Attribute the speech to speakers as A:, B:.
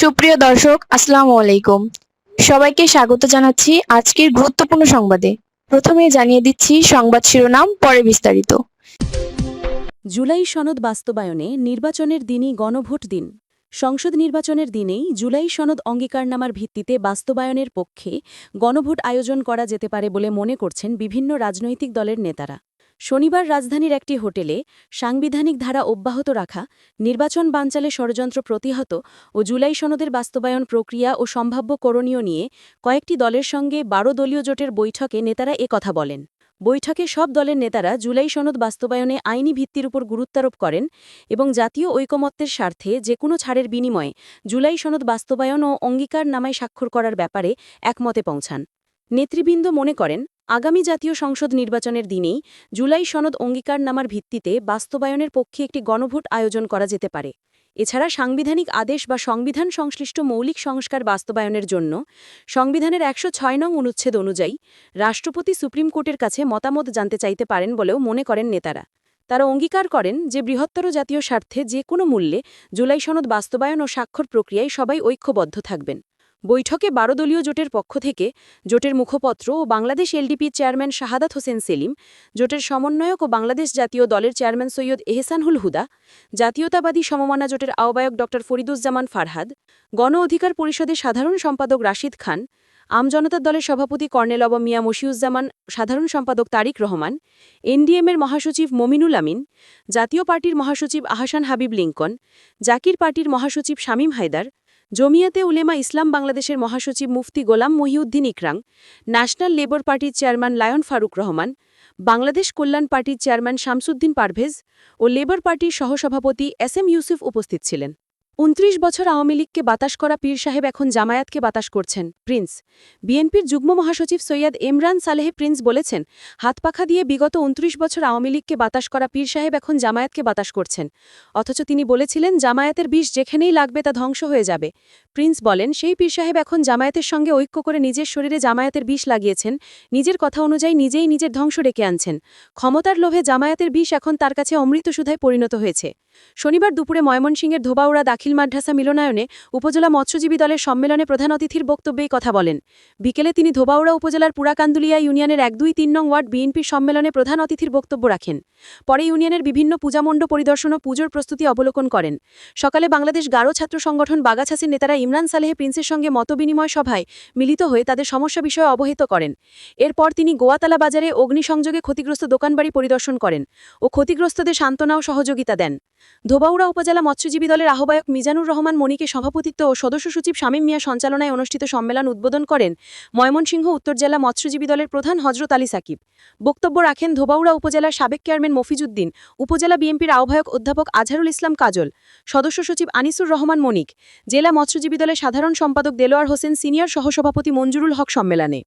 A: সুপ্রিয় দর্শক, আসসালামু আলাইকুম। সবাইকে স্বাগত জানাচ্ছি আজকের গুরুত্বপূর্ণ সংবাদে। প্রথমে জানিয়ে দিচ্ছি সংবাদ শিরোনাম, পরে বিস্তারিত।
B: জুলাই সনদ বাস্তবায়নে নির্বাচনের দিনই গণভোট দিন। সংসদ নির্বাচনের দিনেই জুলাই সনদ অঙ্গীকারনামার ভিত্তিতে বাস্তবায়নের পক্ষে গণভোট আয়োজন করা যেতে পারে বলে মনে করছেন বিভিন্ন রাজনৈতিক দলের নেতারা। শনিবার রাজধানীর একটি হোটেলে সাংবিধানিক ধারা অব্যাহত রাখা, নির্বাচন বানচালে ষড়যন্ত্র প্রতিহত ও জুলাই সনদের বাস্তবায়ন প্রক্রিয়া ও সম্ভাব্য করণীয় নিয়ে কয়েকটি দলের সঙ্গে বারো দলীয় জোটের বৈঠকে নেতারা এ কথা বলেন। বৈঠকে সব দলের নেতারা জুলাই সনদ বাস্তবায়নে আইনি ভিত্তির উপর গুরুত্বারোপ করেন এবং জাতীয় ঐকমত্যের স্বার্থে যে কোনো ছাড়ের বিনিময়ে জুলাই সনদ বাস্তবায়ন ও অঙ্গীকার নামায় স্বাক্ষর করার ব্যাপারে একমতে পৌঁছান। নেতৃবৃন্দ মনে করেন আগামী জাতীয় সংসদ নির্বাচনের দিনেই জুলাই সনদ অঙ্গীকারনামার ভিত্তিতে বাস্তবায়নের পক্ষে একটি গণভোট আয়োজন করা যেতে পারে। এছাড়া সাংবিধানিক আদেশ বা সংবিধান সংশ্লিষ্ট মৌলিক সংস্কার বাস্তবায়নের জন্য সংবিধানের একশো ছয় নং অনুচ্ছেদ অনুযায়ী রাষ্ট্রপতি সুপ্রিম কোর্টের কাছে মতামত জানতে চাইতে পারেন বলেও মনে করেন নেতারা। তারা অঙ্গীকার করেন যে বৃহত্তর জাতীয় স্বার্থে যে কোনো মূল্যে জুলাই সনদ বাস্তবায়ন ও স্বাক্ষর প্রক্রিয়ায় সবাই ঐক্যবদ্ধ থাকবেন। বৈঠকে বারো দলীয় জোটের পক্ষ থেকে জোটের মুখপত্র ও বাংলাদেশ এলডিপির চেয়ারম্যান শাহাদাত হোসেন সেলিম, জোটের সমন্বয়ক ও বাংলাদেশ জাতীয় দলের চেয়ারম্যান সৈয়দ এহসানহুল হুদা, জাতীয়তাবাদী সমমানা জোটের আহ্বায়ক ড ফরিদুজ্জামান ফারহাদ, গণ অধিকার পরিষদের সাধারণ সম্পাদক রাশিদ খান আমজনতার দলের সভাপতি কর্নেল অব মিয়া মশিউজ্জামান, সাধারণ সম্পাদক তারিক রহমান এনডিএমের মহাসচিব মমিনুল আমিন, জাতীয় পার্টির মহাসচিব আহসান হাবিব লিঙ্কন, জাকির পার্টির মহাসচিব শামীম হায়দার জমিয়াতে উলেমা ইসলাম বাংলাদেশের মহাসচিব মুফতি গোলাম মহিউদ্দিন ইকরাং, ন্যাশনাল লেবার পার্টির চেয়ারম্যান লায়ন ফারুক রহমান, বাংলাদেশ কল্যাণ পার্টির চেয়ারম্যান শামসুদ্দিন পারভেজ ও লেবার পার্টির সহসভাপতি এস এম ইউসুফ উপস্থিত ছিলেন। উনত্রিশ বছর আওয়ামী লীগকে বাতাস করা পীর সাহেব এখন জামায়াতকে বাতাস করছেন। প্রিন্স। বিএনপির যুগ্ম মহাসচিব সৈয়দ ইমরান সালেহে প্রিন্স বলেছেন হাতপাখা দিয়ে বিগত উনত্রিশ বছর আওয়ামী লীগকে বাতাস করা পীর সাহেব এখন জামায়াতকে বাতাস করছেন। অথচ তিনি বলেছিলেন, জামায়াতের বিষ যেখানেই লাগবে তা ধ্বংস হয়ে যাবে। প্রিন্স বলেন, সেই পীর সাহেব এখন জামায়াতের সঙ্গে ঐক্য করে নিজের শরীরে জামায়াতের বিষ লাগিয়েছেন, নিজের কথা অনুযায়ী নিজেই নিজের ধ্বংস ডেকে আনছেন। ক্ষমতার লোভে জামায়াতের বিষ এখন তার কাছে অমৃত সুধায় পরিণত হয়েছে। শনিবার দুপুরে ময়মনসিংহের ধোবাউড়া দাখিল মাদ্রাসা মিলনায়নে উপজেলা মৎস্যজীবী দলের সম্মেলনে প্রধান অতিথির বক্তব্যেই কথা বলেন। বিকেলে তিনি ধোবাউড়া উপজেলার পুরাকান্দুলিয়া ইউনিয়নের এক দুই তিন নং ওয়ার্ড বিএনপির সম্মেলনে প্রধান অতিথির বক্তব্য রাখেন। পরে ইউনিয়নের বিভিন্ন পূজামণ্ড পরিদর্শন ও পুজোর প্রস্তুতি অবলোকন করেন। সকালে বাংলাদেশ গারো ছাত্র সংগঠন বাগাছাসির নেতারা ইমরান সালেহে প্রিন্সের সঙ্গে মতবিনিময় সভায় মিলিত হয়ে তাদের সমস্যা বিষয়ে অবহিত করেন। এরপর তিনি গোয়াতালা বাজারে অগ্নিসংযোগে ক্ষতিগ্রস্ত দোকানবাড়ি পরিদর্শন করেন ও ক্ষতিগ্রস্তদের সান্ত্বনা ও সহযোগিতা দেন। ধোবাউড়া উপজেলা মৎস্যজীবী দলের আহ্বায়ক মিজানুর রহমান মনিকে সভাপতিত্ব ও সদস্য সচিব শামীম মিয়া সঞ্চালনায় অনুষ্ঠিত সম্মেলন উদ্বোধন করেন ময়মনসিংহ উত্তর জেলা মৎস্যজীবী দলের প্রধান হজরত আলী সাকিব। বক্তব্য রাখেন ধোবাউড়া উপজেলার সাবেক চেয়ারম্যান মফিজুদ্দিন উপজেলা বিএনপির আহ্বায়ক অধ্যাপক আজহারুল ইসলাম কাজল, সদস্য সচিব আনিসুর রহমান মনিক জেলা মৎস্যজীবী দলের সাধারণ সম্পাদক দেলোয়ার হোসেন সিনিয়র সহসভাপতি মঞ্জুরুল হক সম্মেলনে।